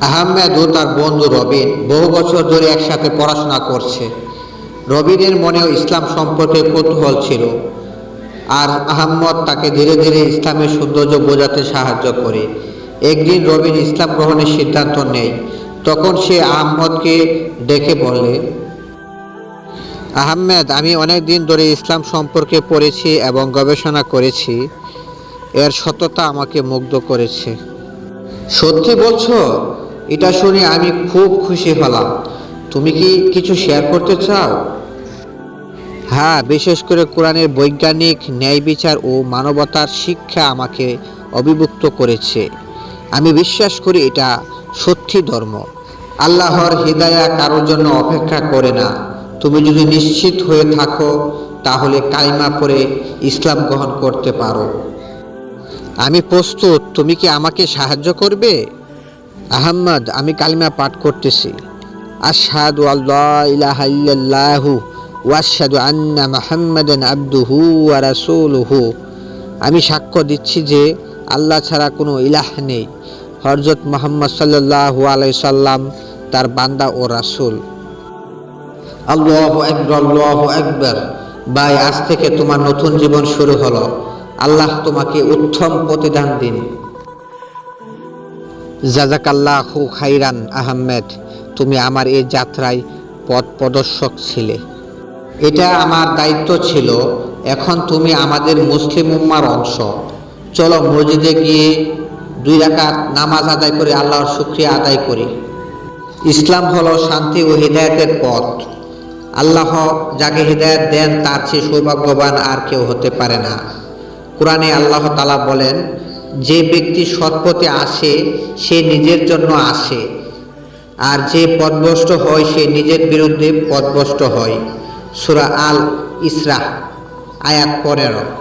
আহমেদ ও তার বন্ধু রবিন বহু বছর ধরে একসাথে পড়াশোনা করছে। রবিনের মনেও ইসলাম সম্পর্কে কৌতূহল ছিল আর আহম্মদ তাকে ধীরে ধীরে ইসলামের সৌন্দর্য বোঝাতে সাহায্য করে। একদিন রবিন ইসলাম গ্রহণের সিদ্ধান্ত নেয়। তখন সে আহম্মদকে ডেকে বলে আহমেদ আমি অনেক দিন ধরে ইসলাম সম্পর্কে পড়েছি এবং গবেষণা করেছি। এর সততা আমাকে মুগ্ধ করেছে। সত্যি বলছো? এটা শুনে আমি খুব খুশি হলাম। তুমি কি কিছু শেয়ার করতে চাও? হ্যাঁ বিশেষ করে কোরআনের বৈজ্ঞানিক ন্যায় বিচার ও মানবতার শিক্ষা আমাকে অভিভুক্ত করেছে। আমি বিশ্বাস করি এটা সত্যি ধর্ম। আল্লাহর হৃদয়া কারোর জন্য অপেক্ষা করে না। তুমি যদি নিশ্চিত হয়ে থাকো, তাহলে কালিমা পরে ইসলাম গ্রহণ করতে পারো। আমি প্রস্তুত। তুমি কি আমাকে সাহায্য করবে? আহম্মদ, আমি কালিমা পাঠ করতেছি। আশহাদু আল্লাহ ইলাহা ইল্লাল্লাহু ওয়া আশহাদু আন্না মুহাম্মাদান আবদুহু ওয়া রাসূলুহু। আমি সাক্ষ্য দিচ্ছি যে আল্লাহ ছাড়া কোনো ইলাহ নেই। মুহাম্মদ সাল্লাল্লাহু আলাইহি সাল্লাম, তার বান্দা ও রাসূল। আল্লাহু আকবার আল্লাহু আকবার। ভাই, আজ থেকে তোমার নতুন জীবন শুরু হলো। আল্লাহ তোমাকে উত্তম প্রতিদান দিন। জাজাকাল্লাহু খাইরান আহমেদ, তুমি আমার এই যাত্রায় পথ প্রদর্শক ছিলে। এটা আমার দায়িত্ব ছিল, এখন তুমি আমাদের মুসলিম উম্মার অংশ। চলো মসজিদে গিয়ে দুই রাকাত নামাজ আদায় করে আল্লাহর শুক্রিয়া আদায় করি। ইসলাম হলো শান্তি ও হৃদায়তের পথ। আল্লাহ যাকে হৃদায়ত দেন, তার চেয়ে সৌভাগ্যবান আর কেউ হতে পারে না। কোরআনে আল্লাহ তালা বলেন যে ব্যক্তি সৎপথে আসে, সে নিজের জন্য আসে। আর যে পদভষ্ট হয়, সে নিজের বিরুদ্ধে পদভষ্ট হয়। সুরা আল ইসরা আয়াত পনেরো।